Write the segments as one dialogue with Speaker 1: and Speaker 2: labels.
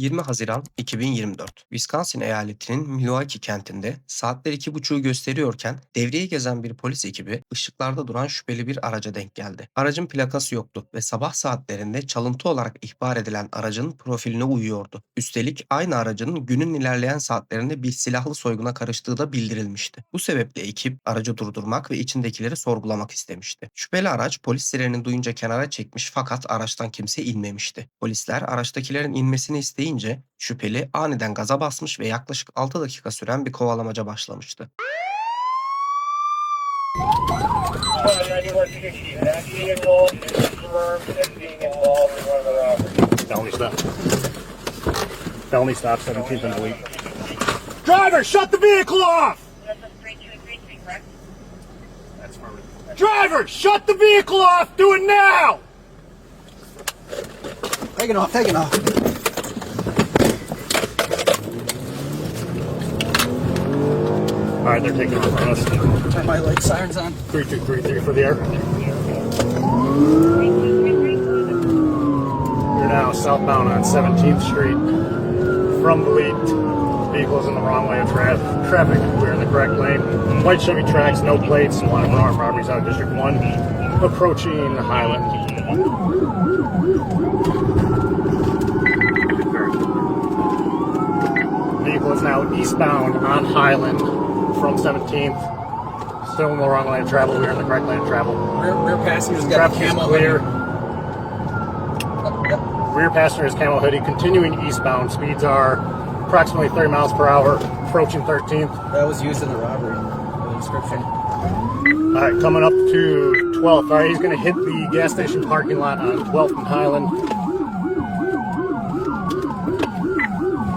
Speaker 1: ...20 Haziran 2024. Wisconsin eyaletinin Milwaukee kentinde saatler iki buçuğu gösteriyorken devriye gezen bir polis ekibi ışıklarda duran şüpheli bir araca denk geldi. Aracın plakası yoktu ve sabah saatlerinde çalıntı olarak ihbar edilen aracın profiline uyuyordu. Üstelik aynı aracın günün ilerleyen saatlerinde bir silahlı soyguna karıştığı da bildirilmişti. Bu sebeple ekip aracı durdurmak ve içindekileri sorgulamak istemişti. Şüpheli araç polis sirenini duyunca kenara çekmiş fakat araçtan kimse inmemişti. Polisler araçtakilerin inmesini isteyince şüpheli aniden gaza basmış ve yaklaşık 6 dakika süren bir kovalamaca başlamıştı.
Speaker 2: Felony stop. Felony stop, 17th and Elite.
Speaker 3: Driver, shut the vehicle off! Driver, shut the vehicle off! Do it now!
Speaker 4: Taking off, taking off.
Speaker 2: All right, they're taking off on us.
Speaker 4: Turn my light sirens on.
Speaker 2: 3233 for the air. You're now southbound on 17th Street from the lead. Vehicles in the wrong way of tra- traffic. We're in the correct lane. White Chevy tracks, no plates. One of armed robberies out of District 1. Approaching Highland. Vehicle is now eastbound on Highland from 17th. Still in the wrong lane of travel. We're in the correct lane of travel.
Speaker 4: Rear, rear passengers got
Speaker 2: Traffic
Speaker 4: the
Speaker 2: is
Speaker 4: camo.
Speaker 2: clear.
Speaker 4: Yep.
Speaker 2: Rear passenger is camo hoodie. Continuing eastbound. Speeds are approximately 30 miles per hour. Approaching 13th.
Speaker 4: That was used in the robbery. The description.
Speaker 2: All right, coming up to 12th. All right, he's going to hit the gas station parking lot on 12th and Highland.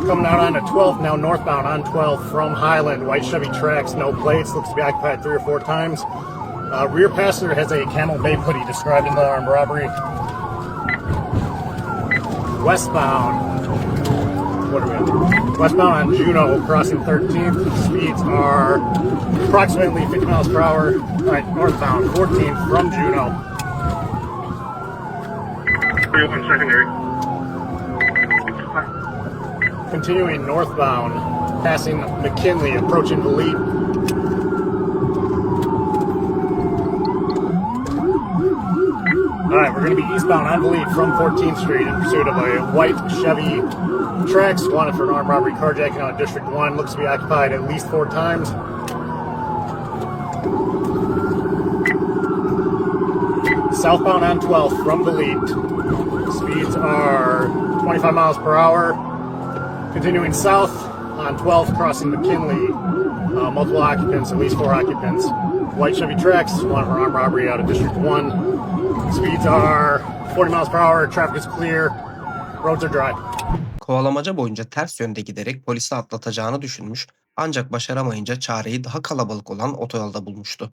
Speaker 2: Coming out onto 12th, now northbound on 12 from Highland. White Chevy tracks, no plates. Looks to be occupied three or four times. Uh, rear passenger has a camel bay hoodie described in the armed robbery. Westbound. What are we on? Westbound on Juno, crossing 13th. Speeds are approximately 50 miles per hour. All right, northbound 14th from Juno. 301 secondary. Continuing northbound, passing McKinley, approaching the lead. All right, we're going to be eastbound on the lead from 14th Street in pursuit of a white Chevy Trax wanted for an armed robbery carjacking on District 1. Looks to be occupied at least four times. Southbound on 12th from the lead. Speeds are 25 miles per hour. Continuing south on 12th, crossing McKinley. Uh, multiple occupants, at least four occupants. White Chevy Trax, one for armed robbery out of District 1. Speeds are 40 miles per hour. Traffic is clear. Roads are dry.
Speaker 1: Kovalamaca boyunca ters yönde giderek polisi atlatacağını düşünmüş ancak başaramayınca çareyi daha kalabalık olan otoyolda bulmuştu.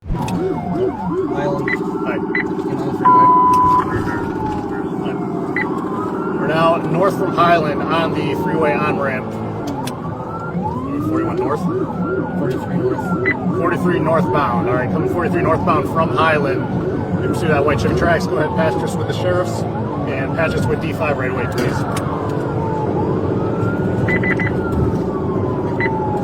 Speaker 2: We're now north from Highland on the freeway on ramp. 41 north.
Speaker 4: 43 north.
Speaker 2: 43 northbound. All right, coming 43 northbound from Highland. You pursue that white Chevy tracks. Go ahead, patch us with the sheriffs and patch us with D5 right away, please.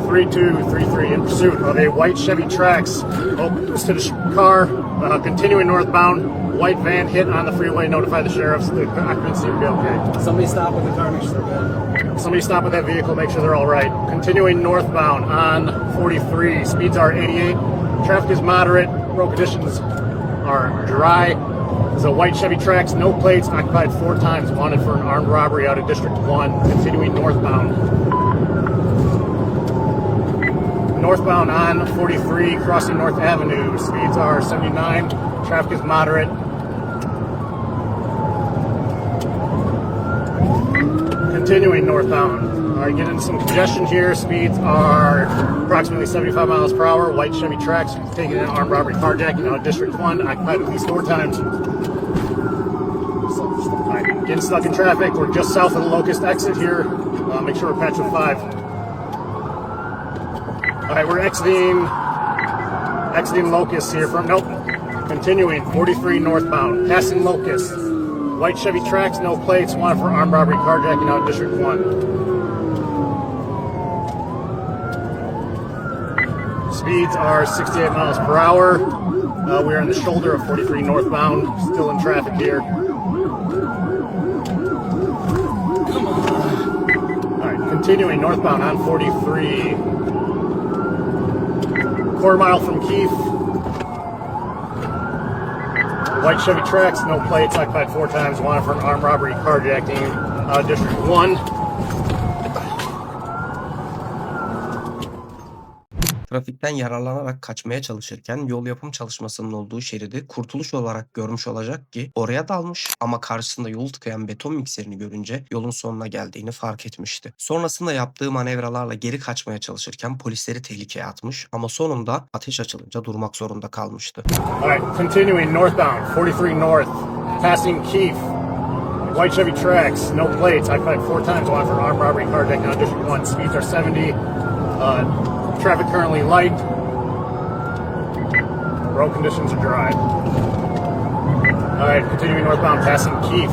Speaker 2: 3233 in pursuit of a white Chevy Trax. Opens to the car, uh, continuing northbound. White van hit on the freeway. Notify the sheriffs. The seem to be okay.
Speaker 4: Somebody stop with the car, make sure they're.
Speaker 2: Somebody stop with that vehicle, make sure they're all right. Continuing northbound on 43, speeds are 88. Traffic is moderate. Road conditions are dry. There's a white Chevy Trax, no plates, occupied four times, wanted for an armed robbery out of District 1. Continuing northbound. Northbound on 43, crossing North Avenue. Speeds are 79. Traffic is moderate. Continuing northbound. All right, get into some congestion here. Speeds are approximately 75 miles per hour. White Chevy Trax taking an armed robbery carjacking out District 1. Occupied at least four times. All right, getting stuck in traffic. We're just south of the Locust exit here. Uh, make sure we're patched with 5. All right, we're exiting exiting Locust here from nope. Continuing 43 northbound, passing Locust. White Chevy Trax, no plates, wanted for armed robbery carjacking out District 1. Speeds are 68 miles per hour. Uh, we are in the shoulder of 43 northbound, still in traffic here. All right, continuing northbound on 43. Quarter mile from Keith. White Chevy Trax, no plates, occupied four times, wanted for an armed robbery carjacking, uh, District 1.
Speaker 1: Trafikten yararlanarak kaçmaya çalışırken yol yapım çalışmasının olduğu şeridi kurtuluş olarak görmüş olacak ki oraya dalmış ama karşısında yolu tıkayan beton mikserini görünce yolun sonuna geldiğini fark etmişti. Sonrasında yaptığı manevralarla geri kaçmaya çalışırken polisleri tehlikeye atmış ama sonunda ateş açılınca durmak zorunda kalmıştı.
Speaker 2: All right, continuing northbound, 43 north, passing Keith. White Chevy Trax, no plates, occupied four times, wanted for armed robbery carjacking out of District 1. Speeds are 70. Uh, traffic currently light. Road conditions are dry. All right, continuing northbound, passing Keith.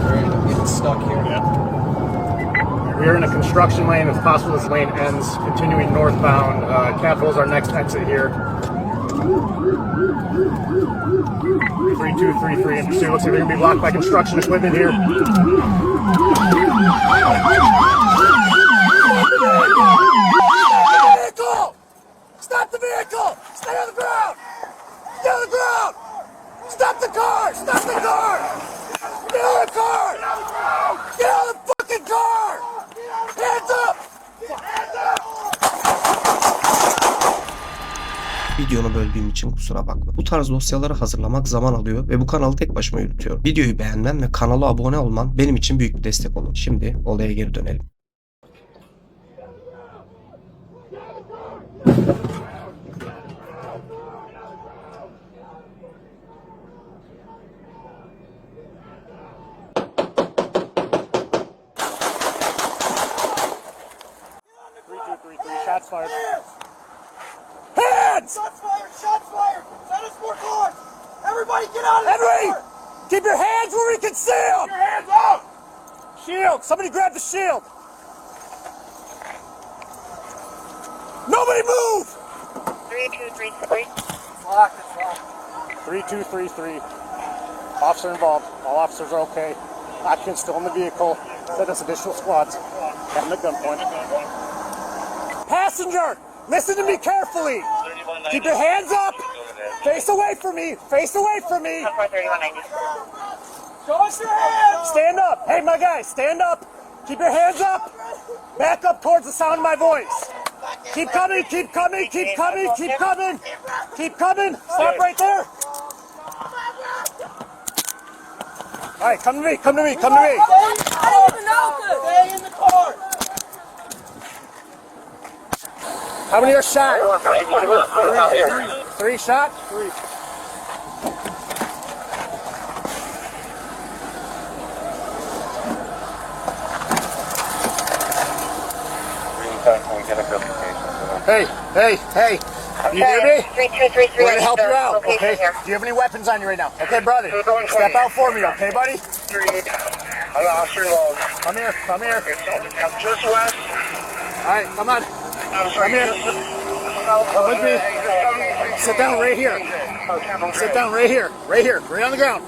Speaker 4: We're gonna end up getting stuck here.
Speaker 2: We are in a construction lane. It's possible this lane ends. Continuing northbound. Uh, Capitol is our next exit here. 3233 in pursuit. Looks like they're going to be blocked by construction equipment here.
Speaker 1: Videonu böldüğüm için kusura bakma. Bu tarz dosyaları hazırlamak zaman alıyor ve bu kanalı tek başıma yürütüyorum. Videoyu beğenmen ve kanala abone olman benim için büyük bir destek olur. Şimdi olaya geri dönelim.
Speaker 2: Shots fired.
Speaker 3: Hands!
Speaker 5: Shots fired! Shots fired! Send us more cars! Everybody get out of the
Speaker 3: Henry!
Speaker 5: car!
Speaker 3: Keep your hands where we can see them!
Speaker 5: Your hands up!
Speaker 3: Shield! Somebody grab the shield! Nobody move!
Speaker 6: Three, two, three, three.
Speaker 5: Locked, it's locked.
Speaker 2: Three two three three. Officer involved. All officers are okay. Occupants still in the vehicle. Send us additional squads. Have them at gunpoint.
Speaker 3: Passenger! Listen to me carefully! Keep your hands up! Face away from me! Face away from me!
Speaker 6: Four thirty-one ninety.
Speaker 5: Show us your hands!
Speaker 3: Stand up! Hey, my guy, stand up! Keep your hands up! Back up towards the sound of my voice! Keep coming, keep coming, keep coming, keep coming! Keep coming! Stop right there! Alright, come to me, come to me, come to me!
Speaker 5: I don't even know this! Stay in the car!
Speaker 3: How many are shot? Three shot? Three. Hey, hey, hey! You hear me?
Speaker 6: Three, two, three, three.
Speaker 3: We're gonna help you out, okay?
Speaker 6: here.
Speaker 3: Do you have any weapons on you right now? Okay, brother. Step out for me, okay, buddy?
Speaker 7: I'm officer involved.
Speaker 3: Come here, come here.
Speaker 7: I'm just west.
Speaker 3: All right, come on. Come here. Come with me. Sit down right here. Sit down right here. Right here. Right on the ground.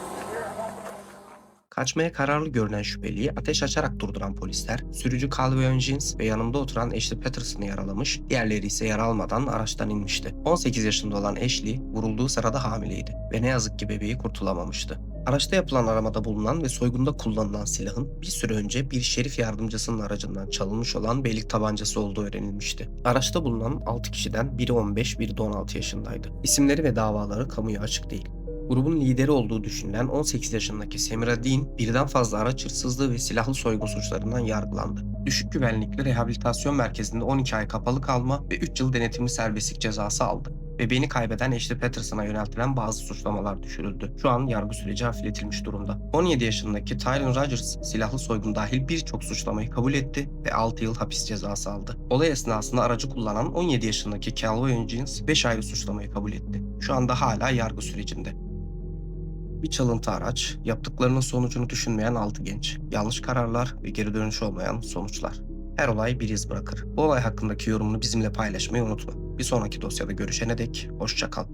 Speaker 1: Kaçmaya kararlı görünen şüpheliyi ateş açarak durduran polisler, sürücü Calvin Jeans ve yanında oturan Ashley Patterson'ı yaralamış, diğerleri ise yara almadan araçtan inmişti. 18 yaşında olan Ashley, vurulduğu sırada hamileydi ve ne yazık ki bebeği kurtulamamıştı. Araçta yapılan aramada bulunan ve soygunda kullanılan silahın bir süre önce bir şerif yardımcısının aracından çalınmış olan beylik tabancası olduğu öğrenilmişti. Araçta bulunan 6 kişiden biri 15, biri de 16 yaşındaydı. İsimleri ve davaları kamuya açık değil. Grubun lideri olduğu düşünülen 18 yaşındaki Semira Dean birden fazla araç hırsızlığı ve silahlı soygun suçlarından yargılandı. Düşük güvenlikli rehabilitasyon merkezinde 12 ay kapalı kalma ve 3 yıl denetimli serbestlik cezası aldı. Bebeğini kaybeden Ashley Patterson'a yöneltilen bazı suçlamalar düşürüldü. Şu an yargı süreci hafifletilmiş durumda. 17 yaşındaki Tyron Rogers silahlı soygun dahil birçok suçlamayı kabul etti ve 6 yıl hapis cezası aldı. Olay esnasında aracı kullanan 17 yaşındaki Calvin Jeans 5 ayrı suçlamayı kabul etti. Şu anda hala yargı sürecinde. Bir çalıntı araç, yaptıklarının sonucunu düşünmeyen 6 genç, yanlış kararlar ve geri dönüş olmayan sonuçlar. Her olay bir iz bırakır. Bu olay hakkındaki yorumunu bizimle paylaşmayı unutma. Bir sonraki dosyada görüşene dek hoşça kal.